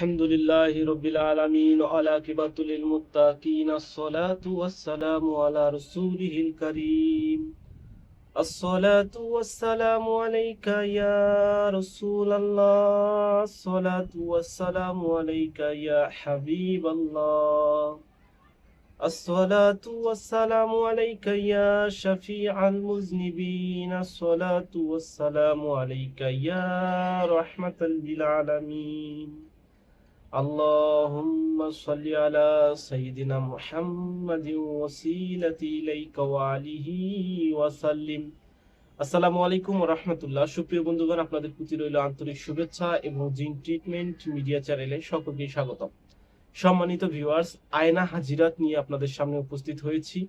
الحمد لله رب العالمين والعاقبة للمتقين. الصلاة والسلام على رسوله الكريم. الصلاة والسلام عليك يا رسول الله. الصلاة والسلام عليك يا حبيب الله. الصلاة والسلام عليك يا شفيع المذنبين. الصلاة والسلام عليك يا رحمة للعالمين. اللهم صل على سيدنا محمد وسيلة إليك وعليه وسلم আসসালামু আলাইকুম রহমতুল্লাহ সুপ্রিয় বন্ধুগণ আপনাদের প্রতি রইল আন্তরিক শুভেচ্ছা এবং জিন ট্রিটমেন্ট মিডিয়া চ্যানেলে সকলকে স্বাগতম সম্মানিত ভিউয়ার্স আয়না হাজিরাত নিয়ে আপনাদের সামনে উপস্থিত হয়েছি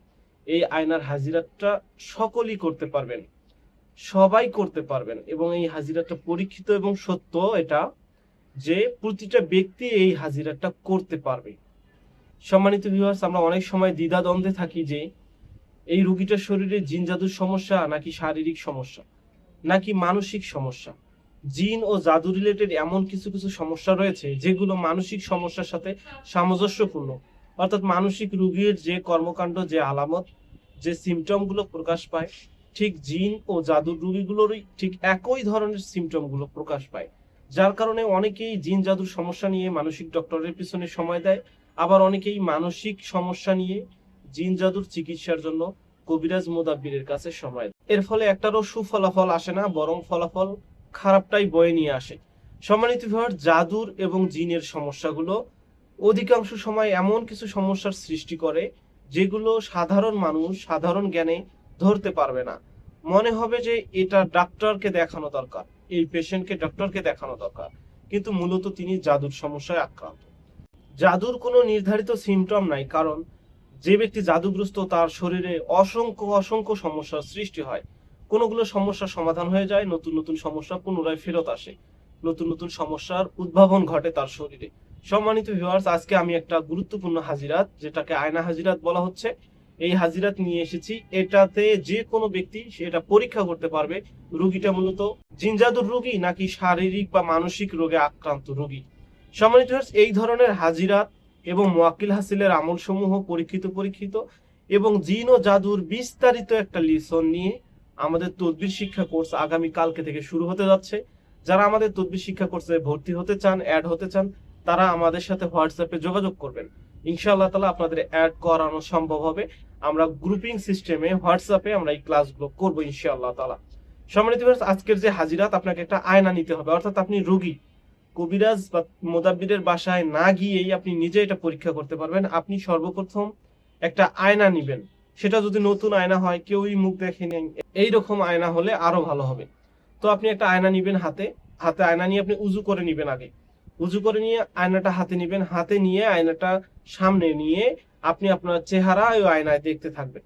এই আয়নার হাজিরাতটা সকলেই করতে পারবেন সবাই করতে পারবেন এবং এই হাজিরাতটা পরীক্ষিত এবং সত্য এটা যে প্রতিটা ব্যক্তি এই হাজিরাতটা করতে পারবে। সম্মানিত ভিউয়ার্স আমরা অনেক সময় দ্বিধা দ্বন্দ্বে থাকি যে এই রুগীটার শরীরে জিন জাদুর সমস্যা নাকি শারীরিক সমস্যা, নাকি মানসিক সমস্যা? জিন ও জাদু রিলেটেড এমন কিছু কিছু সমস্যা রয়েছে যেগুলো মানসিক সমস্যার সাথে সামঞ্জস্যপূর্ণ। অর্থাৎ মানসিক রোগীর যে কর্মকাণ্ড, যে আলামত, যে সিমটমগুলো প্রকাশ পায়, ঠিক জিন ও জাদুর রোগীগুলোরই ঠিক একই ধরনের সিমটমগুলো প্রকাশ পায়। যার কারণে অনেকেই জিন জাদুর সমস্যা নিয়ে মানসিক ডক্টরের পিছনে সময় দেয়, আবার অনেকেই মানসিক সমস্যা নিয়ে জিন জাদুর চিকিৎসার জন্য কবিরাজ মোদাব্বিরের কাছে সময় দেয়। এর ফলে একটারও সুফলাফল আসে না, বরং ফলাফল খারাপটাই বয়ে নিয়ে আসে। সম্মানিত ভিউয়ার জাদুর এবং জিনের সমস্যাগুলো অধিকাংশ সময় এমন কিছু সমস্যার সৃষ্টি করে, যেগুলো সাধারণ মানুষ সাধারণ জ্ঞানে ধরতে পারবে না। মনে হবে যে এটা ডাক্তারকে দেখানো দরকার। এই পেশেন্টকে ডক্টরকে দেখানো দরকার। কিন্তু মূলত তিনি জাদুর সমস্যায় আক্রান্ত। জাদুর কোনো নির্ধারিত সিমটম নাই, কারণ যে ব্যক্তি জাদুগ্রস্ত, তার শরীরে অসংখ্য অসংখ্য সমস্যার সৃষ্টি হয়। কোনোগুলো সমস্যার সমাধান হয়ে যায়, নতুন নতুন সমস্যা পুনরায় ফেরত আসে। নতুন নতুন সমস্যার উদ্ভাবন ঘটে তার শরীরে। সম্মানিত ভিউয়ার্স আজকে আমি একটা গুরুত্বপূর্ণ হাজিরাত, যেটাকে আয়না হাজিরাত বলা হচ্ছে। এই হাজিরাত নিয়ে এসেছি। এটাতে যে কোনো ব্যক্তি সেটা পরীক্ষা করতে পারবে। রোগীটা মূলত জিনজাদুর রোগী নাকি শারীরিক বা মানসিক রোগে আক্রান্ত রোগী। সম্মানিত এই ধরনের হাজিরাত এবং মোয়াক্কিল হাসিলের আমলসমূহ পরীক্ষিত পরীক্ষিত এবং জিন ও জাদুর বিস্তারিত একটা লিসন নিয়ে আমাদের তদবির শিক্ষা কোর্স আগামী কালকে থেকে শুরু হতে যাচ্ছে। যারা আমাদের তদবির শিক্ষা কোর্সে ভর্তি হতে চান অ্যাড হতে চান, তারা আমাদের সাথে হোয়াটসঅ্যাপে যোগাযোগ করবেন। ইনশাআল্লাহ তালা আপনাদের অ্যাড করানো সম্ভব হবে। আমরা গ্রুপিং সিস্টেমে হোয়াটসঅ্যাপে আমরা এই ক্লাসগুলো করব ইনশাআল্লাহ তালা সম্মানিত আজকের যে হাজিরাত, আপনাকে একটা আয়না নিতে হবে। অর্থাৎ আপনি রোগী। কবিরাজ বা মোদাব্বিরের বাসায় না গিয়েই আপনি নিজে এটা পরীক্ষা করতে পারবেন। আপনি সর্বপ্রথম একটা আয়না নিবেন। সেটা যদি নতুন আয়না হয়, কেউই মুখ দেখেনি এইরকম আয়না হলে আরও ভালো হবে। তো আপনি একটা আয়না নিবেন হাতে। হাতে আয়না নিয়ে আপনি উজু করে নিবেন আগে। উজু করে নিয়ে আয়নাটা হাতে নিবেন। হাতে নিয়ে আয়নাটা সামনে নিয়ে আপনি আপনার চেহারা ওই আয়নায় দেখতে থাকবেন।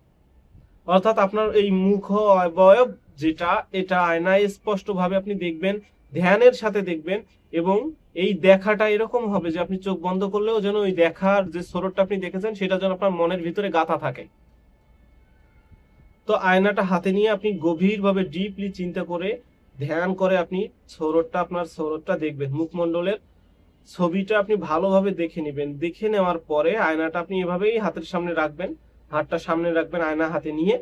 অর্থাৎ আপনার এই মুখ অবয়ব যেটা, এটা আয়নায় স্পষ্ট ভাবে আপনি দেখবেন, ধ্যানের সাথে দেখবেন এবং এই দেখাটা এরকম হবে যে আপনি চোখ বন্ধ করলেও যেন ওই দেখার যে স্বরটা আপনি দেখেছেন, সেটা যেন আপনার মনের ভিতরে গাথা থাকে। তো আয়নাটা হাতে নিয়ে আপনি গভীরভাবে ডিপলি চিন্তা করে, ধ্যান করে আপনি সৌরটটা আপনার সৌরটটা দেখবেন। মুখমণ্ডলের ছবিটা আপনি ভালোভাবে দেখে নেবেন। দেখে নেওয়ার পরে আয়নাটা আপনি এভাবেই হাতের সামনে রাখবেন। হাতটা সামনে রাখবেন আয়না হাতে নিয়ে।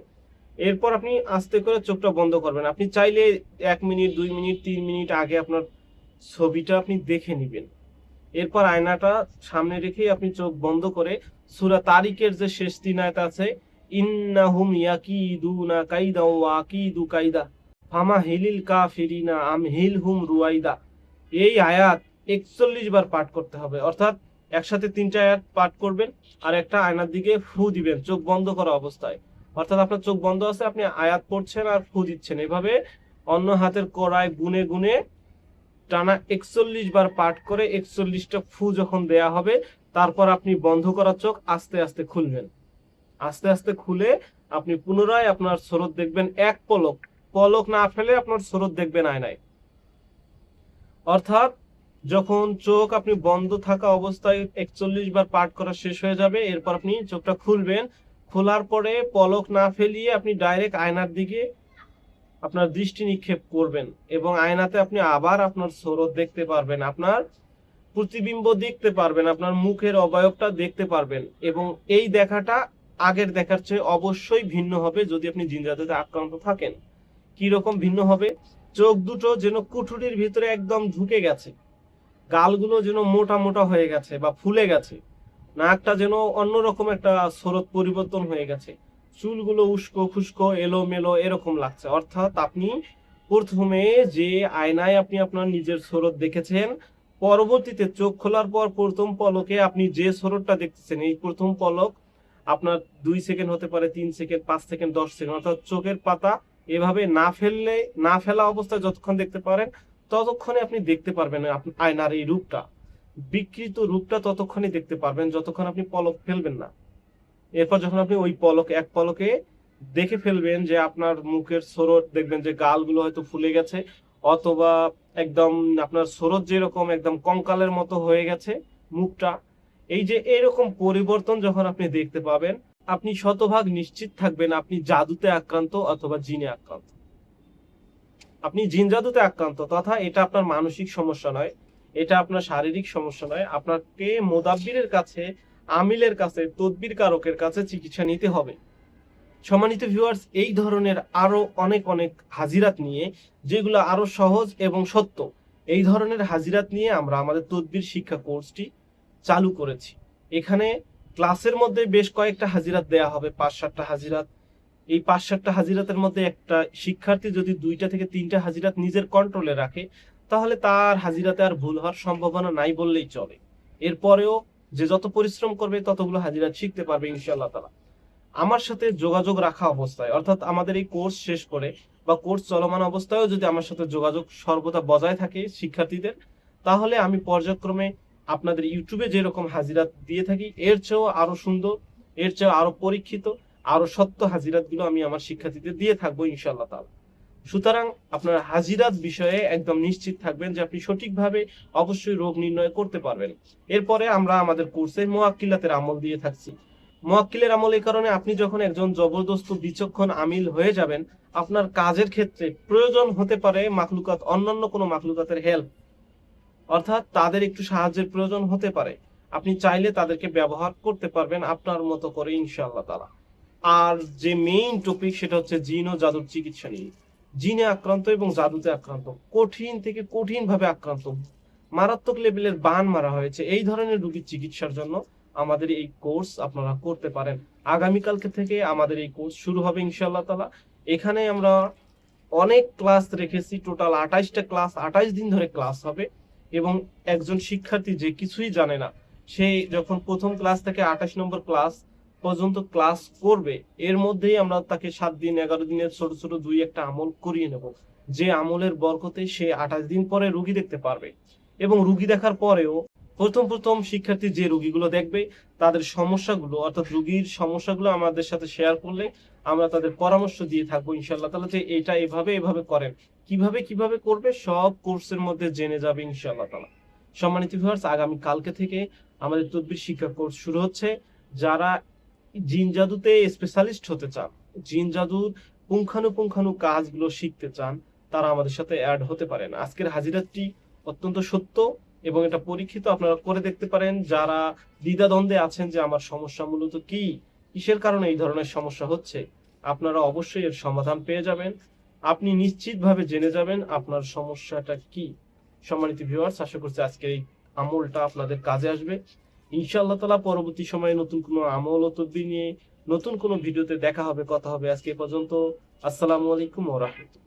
এরপর আপনি আস্তে করে চোখটা বন্ধ করবেন। আপনি চাইলে এক মিনিট, দুই মিনিট, তিন মিনিট আগে আপনার ছবিটা আপনি দেখে নেবেন। এরপর আয়নাটা সামনে রেখেই আপনি চোখ বন্ধ করে সুরা তারিকের যে শেষ তিন আয়াত আছে, ইন্নাহুম ইয়াকিদুনা কাইদা ওয়া আকিদু কাইদা ফামা হিলিল কাফিরিনা আম হিলহুম রুয়াইদা। এই আয়াত একচল্লিশ বার পাঠ করতে হবে। অর্থাৎ একসাথে তিনটা আয়াত পাঠ করবেন আর একটা আয়নার দিকে ফু দিবেন, চোখ বন্ধ করা অবস্থায়। অর্থাৎ আপনার চোখ বন্ধ আছে, আপনি আয়াত পড়ছেন আর ফু দিচ্ছেন। এভাবে অন্য হাতের কড়ায় গুনে গুনে টানা একচল্লিশ বার পাঠ করে একচল্লিশটা ফু যখন দেয়া হবে, তারপর আপনি বন্ধ করা চোখ আস্তে আস্তে খুলবেন। আস্তে আস্তে খুলে আপনি পুনরায় আপনার স্রোত দেখবেন এক পলক। পলক না ফেলে আপনার স্রোত দেখবেন আয়নায়। অর্থাৎ যখন চোখ আপনি বন্ধ থাকা অবস্থায় একচল্লিশ বার পাঠ করা শেষ হয়ে যাবে, এরপর আপনি চোখটা খুলবেন। খোলার পরে পলক না ফেলিয়ে আপনি ডাইরেক্ট আয়নার দিকে আপনার দৃষ্টি নিক্ষেপ করবেন এবং আয়নাতে আপনি আবার আপনার স্রোত দেখতে পারবেন, আপনার প্রতিবিম্ব দেখতে পারবেন, আপনার মুখের অবয়বটা দেখতে পারবেন এবং এই দেখাটা আগের দেখার চেয়ে অবশ্যই ভিন্ন হবে যদি আপনি জিন আক্রান্ত থাকেন। কি রকম ভিন্ন হবে? চোখ দুটো যেন কুঠুরির ভিতরে একদম ঢুকে গেছে। গালগুলো যেন মোটা মোটা হয়ে গেছে বা ফুলে গেছে, নাকটা যেন অন্যরকম একটা স্রোত পরিবর্তন হয়ে গেছে, চুলগুলো উস্কো খুস্কো এলোমেলো এরকম লাগছে। অর্থাৎ আপনি প্রথমে যে আয়নায় আপনি আপনার নিজের স্রোত দেখেছেন, পরবর্তীতে চোখ খোলার পর প্রথম পলকে আপনি যে স্রোতটা দেখতেছেন, এই প্রথম পলক আপনার দুই সেকেন্ড হতে পারে, তিন সেকেন্ড, পাঁচ সেকেন্ড, দশ সেকেন্ড, অর্থাৎ চোখের পাতা এভাবে না ফেললে, না ফেলা অবস্থায় যতক্ষণ দেখতে পারেন ততক্ষণে আপনি দেখতে পারবেন আয়নার এই রূপটা। বিকৃত রূপটা ততক্ষণই দেখতে পারবেন, যতক্ষণ আপনি পলক ফেলবেন না। এরপর যখন আপনি ওই পলক, এক পলকে দেখে ফেলবেন যে আপনার মুখের স্রোত দেখবেন যে গালগুলো হয়তো ফুলে গেছে, অথবা একদম আপনার স্রোত যেরকম একদম কঙ্কালের মতো হয়ে গেছে মুখটা। এই যে এরকম পরিবর্তন যখন আপনি দেখতে পাবেন, আপনি শতভাগ নিশ্চিত থাকবেন আপনি জাদুতে আক্রান্ত অথবা জিনে আক্রান্ত। আপনি জিন জাদুতে আক্রান্ত, তথা এটা আপনার মানসিক সমস্যা নয়, এটা আপনার শারীরিক সমস্যা নয়। আপনাকে মোদাব্বিরের কাছে, আমিলের কাছে, তদবির কারকের কাছে চিকিৎসা নিতে হবে। সম্মানিত ভিউয়ার্স এই ধরনের আরও অনেক অনেক হাজিরাত নিয়ে, যেগুলো আরও সহজ এবং সত্য, এই ধরনের হাজিরাত নিয়ে আমরা আমাদের তদবির শিক্ষা কোর্সটি চালু করেছি। এখানে ক্লাসের মধ্যে বেশ কয়েকটা হাজিরাত দেয়া হবে পাঁচ সাতটা হাজিরাত। এই পাঁচ সাতটা হাজিরাতের মধ্যে একটা শিক্ষার্থী যদি দুইটা থেকে তিনটা হাজিরাত নিজের কন্ট্রোলে রাখে, তাহলে তার হাজিরাতে আর ভুল হওয়ার সম্ভাবনা নাই বললেই চলে। এরপরেও যে যত পরিশ্রম করবে, ততগুলো হাজিরাত শিখতে পারবে ইনশাল্লাহ তালা আমার সাথে যোগাযোগ রাখা অবস্থায়, অর্থাৎ আমাদের এই কোর্স শেষ করে বা কোর্স চলমান অবস্থায়ও যদি আমার সাথে যোগাযোগ সর্বদা বজায় থাকে শিক্ষার্থীদের, তাহলে আমি পর্যায়ক্রমে আপনাদের ইউটিউবে যেরকম হাজিরাত দিয়ে থাকি, এর চেয়েও আরও সুন্দর, এর চেয়েও আরও পরীক্ষিত আরও সত্য হাজিরাতগুলো আমি আমার শিক্ষার্থীদের দিয়ে থাকব ইনশাল্লাহ তাআলা। সুতরাং আপনার হাজিরাত বিষয়ে একদম নিশ্চিত থাকবেন যে আপনি সঠিকভাবে অবশ্যই রোগ নির্ণয় করতে পারবেন। এরপরে আমরা আমাদের কোর্সে মোয়াক্কিলাতের আমল দিয়ে থাকছি। মোয়াক্কিলের আমল এই কারণে আপনি যখন একজন জবরদস্ত, বিচক্ষণ, আমিল হয়ে যাবেন, আপনার কাজের ক্ষেত্রে প্রয়োজন হতে পারে মাখলুকাত, অন্যান্য কোনো মাখলুকাতের হেল্প অর্থাৎ তাদের একটু সাহায্যের প্রয়োজন হতে পারে। আপনি চাইলে তাদেরকে ব্যবহার করতে পারবেন আপনার মতো করে ইনশাআল্লাহ তালা আর যে মেইন টপিক সেটা হচ্ছে জিন ও জাদুর চিকিৎসা নিয়ে। জিনে আক্রান্ত এবং জাদুতে আক্রান্ত, কঠিন থেকে কঠিন ভাবে আক্রান্ত। মারাত্মক লেভেলের বান মারা হয়েছে। এই ধরনের রোগীর চিকিৎসার জন্য আমাদের এই কোর্স আপনারা করতে পারেন। আগামীকালকে থেকে আমাদের এই কোর্স শুরু হবে ইনশাআল্লাহ তালা এখানে আমরা অনেক ক্লাস রেখেছি। টোটাল আঠাইশটা ক্লাস আঠাইশ দিন ধরে ক্লাস হবে। এবং একজন শিক্ষার্থী যে কিছুই জানে না, সে যখন প্রথম ক্লাস থেকে আঠাশ নম্বর ক্লাস পর্যন্ত ক্লাস করবে, এর মধ্যেই আমরা তাকে সাত দিন, এগারো দিনের ছোট ছোট দুই একটা আমল করিয়ে নেব। যে আমলের বরকতে সে আঠাশ দিন পরে রুগী দেখতে পারবে। এবং রুগী দেখার পরেও প্রথম প্রথম শিক্ষার্থী যে রুগীগুলো দেখবে, তাদের সমস্যাগুলো, অর্থাৎ রুগীর সমস্যাগুলো আমাদের সাথে শেয়ার করলে আমরা তাদের পরামর্শ দিয়ে থাকব ইনশাল্লাহ তাহলে যে এটা এভাবে এভাবে করেন, কীভাবে কীভাবে করবে সব কোর্সের মধ্যে জেনে যাবে ইনশাআল্লাহ তাআলা। সম্মানিত ভিউয়ার্স আগামী কালকে থেকে আমাদের তদবির শিক্ষা কোর্স শুরু হচ্ছে। যারা জিন জাদুতে স্পেশালিস্ট হতে চান, জিন জাদুর পুঙ্খানুপুঙ্খানু কাজগুলো শিখতে চান, তারা আমাদের সাথে অ্যাড হতে পারেন। আজকের হাজিরাতটি অত্যন্ত সত্য এবং এটা পরীক্ষিত, আপনারা করে দেখতে পারেন। যারা দ্বিধাদ্বন্দ্বে আছেন যে আমার সমস্যা মূলত কি, কিসের কারণে এই ধরনের সমস্যা হচ্ছে, আপনারা অবশ্যই এর সমাধান পেয়ে যাবেন। আপনি নিশ্চিতভাবে জেনে যাবেন আপনার সমস্যাটা কি। সম্মানিত ভিউয়ার্স আশা করছি আজকের এই আমলটা আপনাদের কাজে আসবে। ইনশাআল্লাহ তালা পরবর্তী সময়ে নতুন কোনো আমল ও তদ্বি নিয়ে নতুন কোনো ভিডিওতে দেখা হবে, কথা হবে। আজকে পর্যন্ত। আসসালামু আলাইকুম ওয়া রাহমাতুল্লাহ।